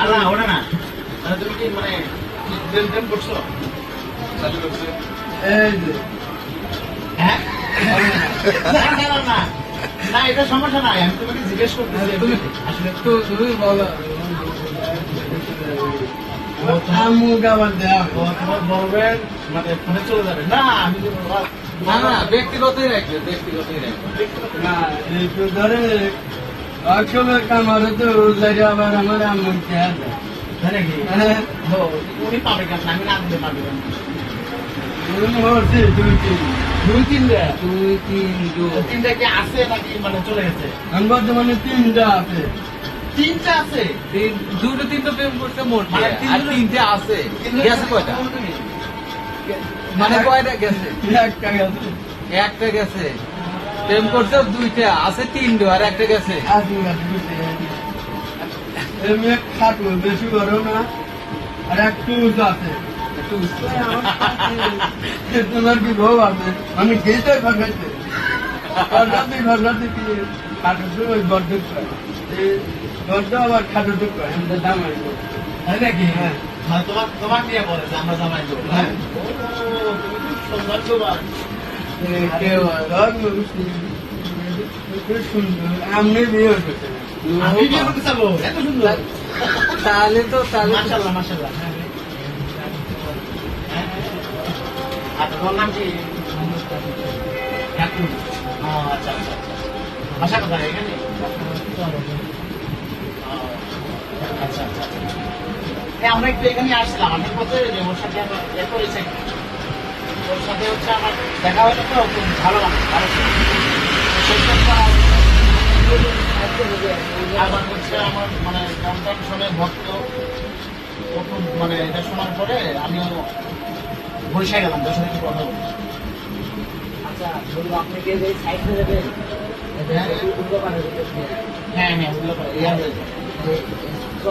আল্লাহ ওটা না। মানে তুমি কি মানে প্রেম প্রেম করছ? হ্যাঁ? না এটা সমস্যা নাই আমি তোমাকে জিজ্ঞেস করতেছি। তুমি আসলে তো তুমি বলো। তোমার আমু গাবার দেওয়া ও তোমার মানে ফোনে চলে যাবে। না আমি না না ব্যক্তিগতই রাখবে ব্যক্তিগতই রাখবে। না অক্ষমের কামারে তো রোজগারি আবার আমার আম্মু খেয়াল দেয় তাই নাকি ও, উনি পাবে কেন আমি না দিলে পাবে কেন এরকম হচ্ছে দুই তিন দুই তিনটা দুই তিন দুই তিনটা কি আছে বর্তমানে তিনটা আছে তিনটা আছে তিন দুটো তিনটা প্রেম করছে মোট আর তিনটে আছে গেছে কয়টা মানে কয়টা গেছে একটা গেছে একটা গেছে প্রেম করছে? দুইটা। আছে তিনটে আর একটা গেছে। বেশি বড় না আর এক টুস আছে। তোমার কি বউ আছে আমি খেতে খাইতে ঘরটাতে ঘরটাতে কি খাটো ওই আবার খাটো টুক করে দাম তাই নাকি? হ্যাঁ। তোমার তোমার নিয়ে বলে আমরা জামাই দেবো হ্যাঁ। কেউ তাহলে তো তাহলে। আর তোমার কি আচ্ছা আচ্ছা আচ্ছা কোথায় এখানে আমরা একটু এখানে আসছিলাম আমি বলতে ওর সাথে ইয়ে করেছে ওর সাথে হচ্ছে আমার দেখা হলো তো খুব ভালো ভালো আবার হচ্ছে আমার মানে কন্টান শুনে ভক্ত ও মানে এটা শোনার পরে আমিও বসে গেলাম তোর সাথে কথা বলি আচ্ছা আপনি কি সাইড হয়ে যাবেন হ্যাঁ। পারে হ্যাঁ ওগুলো করে ইয়া হয়ে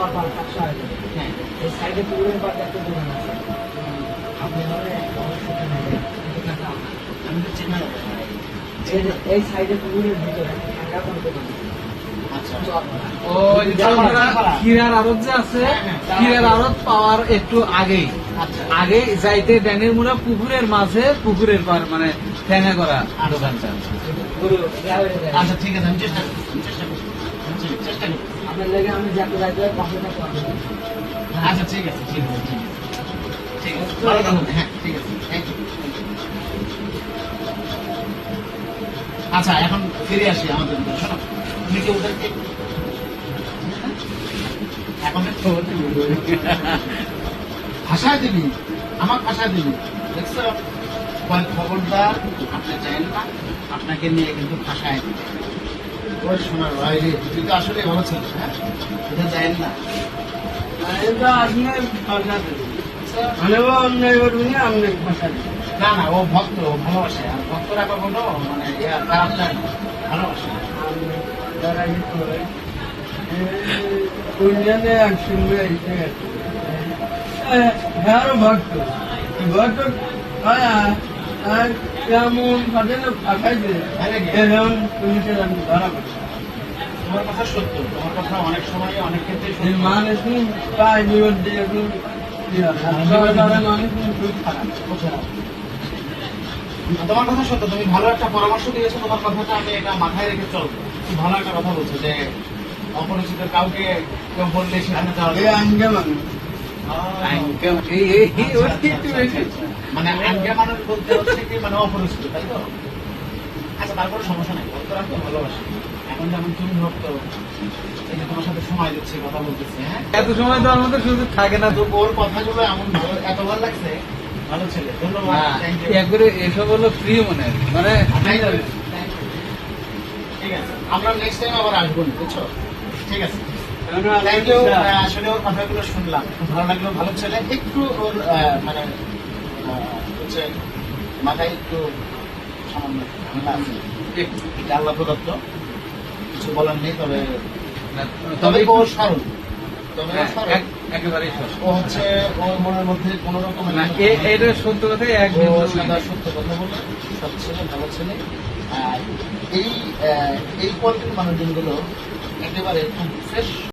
পার হয়ে যাবে হ্যাঁ। এই সাইডে পুকুরের পাশে একটা আপনি এই সাইডে পুকুরের ভিতরে। আচ্ছা। হীরার আড়ত যে আছে হীরার আড়ত পাওয়ার একটু আগেই। আচ্ছা। আগে যাইতে ড্যানের মুড়া পুকুরের মাঝে পুকুরের পার মানে ঠেঙা করা দোকানটা। আচ্ছা ঠিক আছে আমি চেষ্টা চেষ্টা করছি। আমি চে- চেষ্টা করছি। আপনার লেগে আমি যাতে যাইতে পাশে আচ্ছা ঠিক আছে ঠিক আছে ঠিক আছে। ঠিক আছে ভালো থাকুন হ্যাঁ। আচ্ছা এখন ফিরে আসি আমাদের তুমি কি ওদেরকে এখন ভাষায় দিবি আমার ভাষায় দিবি। দেখছ খবরদার আপনি চাইেন না আপনাকে নিয়ে কিন্তু ভাষায় দিবে। ওই শোনার তুই তো আসলে ভালো ছিল হ্যাঁ? এটা চাইেন না। এটা আপনি ভাষা দেবেন মানে ও অন্য আপনি ভাষা দেবেন না না ও ভক্ত ভালোবাসে। আর ভক্তরা কখনো মানে খারাপ চায় না। ভালোবাসে যারা ই করে দুনিয়াতে একসঙ্গে এসে হ্যাঁ ভক্ত। ভক্ত হ্যাঁ আর কেমন ফাটাইছে এরকম পুলিশের আমি ধরা পড়ছি। তোমার কথা সত্য। তোমার কথা অনেক সময় অনেক ক্ষেত্রে মানুষ পায় বিপদ দিয়ে একটু মানুষ খারাপ তোমার কথা সত্য তুমি ভালো একটা পরামর্শ দিয়েছ তোমার কথাটা আমি এটা মাথায় রেখে চলবো। ভালো একটা কথা বলছো যে অপরিচিত কাউকে কেউ বললে সেখানে আঙ্গে ওই একটু বেশি মানে আজ্ঞা মানুষ বলতে হচ্ছে কি মানে অপরিচিত তাই তো? আচ্ছা তারপরে সমস্যা নাই ভক্তরা তো ভালোবাসে। এখন যেমন তুমি ভক্ত এই যে তোমার সাথে সময় দিচ্ছে কথা বলতেছে হ্যাঁ? এত সময় তো আমাদের সুযোগ থাকে না তো। ওর কথাগুলো এমন ভালো এত ভালো লাগছে ভালো ছেলে. একবারে এসব হলো ফ্রি মনে মানে. ঠিক আছে আমরা নেক্সট টাইম আবার আসব বুঝছ? ঠিক আছে। থ্যাংক ইউ আসলে ওর কথাগুলো শুনলাম ভালো লাগল ভালো ছেলে। একটু ওর মানে হচ্ছে মাথায় একটু সামান্য আছে। এটা আল্লাহ প্রদত্ত কিছু বলার নেই তবে তবে ও সরল তবে হ্যাঁ, সরল। একেবারেই। ও হচ্ছে ওর মনের মধ্যে কোন রকম না, এটা সত্য কথা এক সাদা সত্য কথা বলে সব ছেলে ভালো ছেলে। আর এই এই কোয়ালিটির মানুষজনগুলো একেবারে খুব ফ্রেশ